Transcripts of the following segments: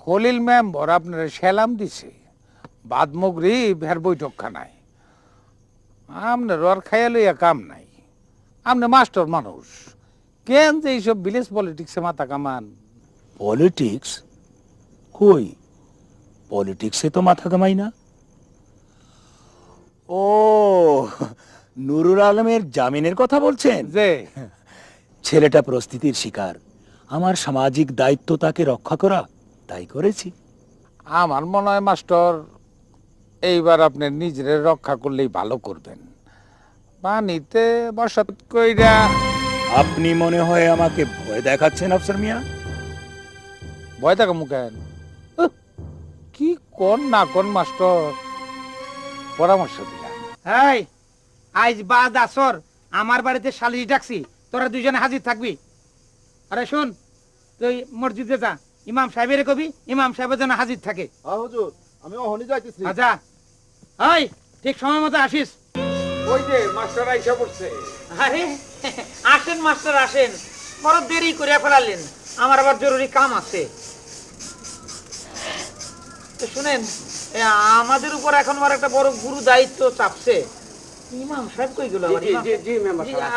Khalil member আপনার সেলাম দিছে। বাদমগরি ভের বৈঠকখানায়। আপনার আর খাইয়া লইয়া কাম নাই। আপনি মাস্টার মানুষ। কেন যে এইসব ভিলেজ পলিটিক্সে মাথা কামান? পলিটিক্স? কই? পলিটিক্সে তো মাথা কামাই না। ও নুরুল আলমের জামিনের কথা বলছেন? যে। ছেলেটা প্রস্তুতির শিকার। আমার সামাজিক দায়িত্ব তাকে রক্ষা করা তাই করেছি। আমার মনে হয় মাস্টার এইবার আপনি নিজের রক্ষা করলেই ভালো করবেন। পানিতে বসত কইরা। আপনি মনে হয় আমাকে ভয় দেখাচ্ছেন আফসার মিয়া? ভয় থাকা মুখেন কি কোন না কোন মাস্টার? পরামর্শ দিলাম। এই আজ বাদ আসর আমার বাড়িতে শালিশ ডাকছি তোরা দুজনে হাজির থাকবি। আরে শুন তুই মসজিদে যা। ইমাম সাহেবের কবি ইমাম সাহেবের জন্য হাজির থাকে। হুজুর আমি অহনি যাইতেছি। আচ্ছা। ঠিক সময় মতো আসিস। ওই যে মাস্টার আইসা পড়ছে। আরে আসেন মাস্টার আসেন। বড় দেরি করে ফেলালেন। আমার আবার জরুরি কাম আছে। তো শুনেন আমাদের উপর এখন আমার একটা বড় গুরু দায়িত্ব চাপছে। ইমাম সাহেব কই গেল।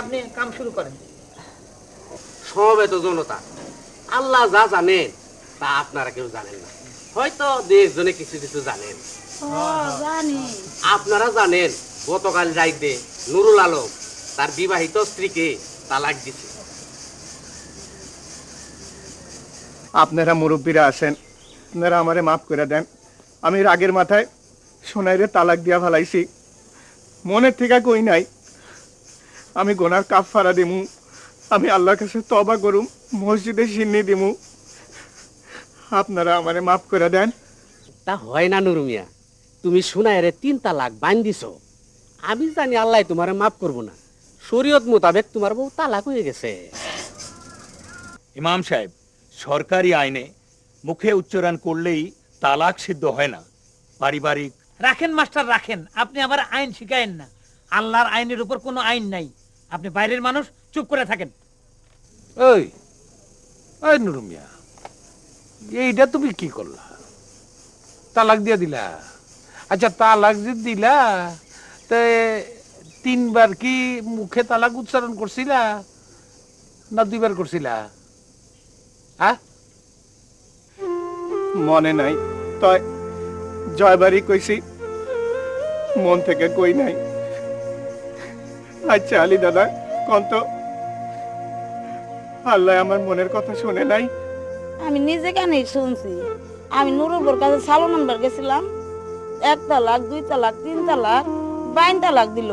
আপনি কাম শুরু করেন। সমবেত জনতা। আল্লাহ যা জানেন তা আপনারা কেউ জানেন না। হয়তো দেশ জনে কিছু কিছু জানেন। আপনারা জানেন গতকাল রাইতে নুরুল আলম তার বিবাহিত স্ত্রীকে তালাক দিছে। আপনারা মুরব্বীরা আছেন আপনারা আমারে মাফ করে দেন। আমি রাগের মাথায় সোনাইরে তালাক দিয়া ফেলাইছি। মনের থেকে কই নাই আমি গোনার কাপ ফারা দিমু আমি আল্লাহর কাছে তবা করুম মসজিদে সিন্নি দিমু। আপনারা আমারে মাফ করে দেন। তা হয় না নুরু মিয়া তুমি শোনায় রে তিন তালাক বান দিছ আমি জানি আল্লাহ তোমার মাফ করব না। শরীয়ত মোতাবেক তোমার বউ তালাক হয়ে গেছে। ইমাম সাহেব সরকারি আইনে মুখে উচ্চারণ করলেই তালাক সিদ্ধ হয় না। পারিবারিক রাখেন মাস্টার রাখেন। আপনি আবার আইন শিখায়েন না। আল্লাহর আইনের উপর কোনো আইন নাই। আপনি বাইরের মানুষ চুপ করে থাকেন। ওই ওই নুরুমিয়া। এইটা তুমি কি করলা? তালাক দিয়া দিলা? আচ্ছা তালাক যে দিলা, তে তিনবার কি মুখে তালাক উচ্চারণ করছিলা না দুইবার করছিলা? হ্যাঁ মনে নাই। তয় জয়বাড়ি কইছি, মন থেকে কই নাই। আচ্ছা আলী দাদা, কন্ত। আল্লাহ আমার মনের কথা শুনে নাই। আমি নিজে কেনই শুনছি। আমি নুরুবর কাছে সালো নাম্বার গেছিলাম। এক তালাক, দুই তালাক, তিন তালাক, বাইন তালাক দিল।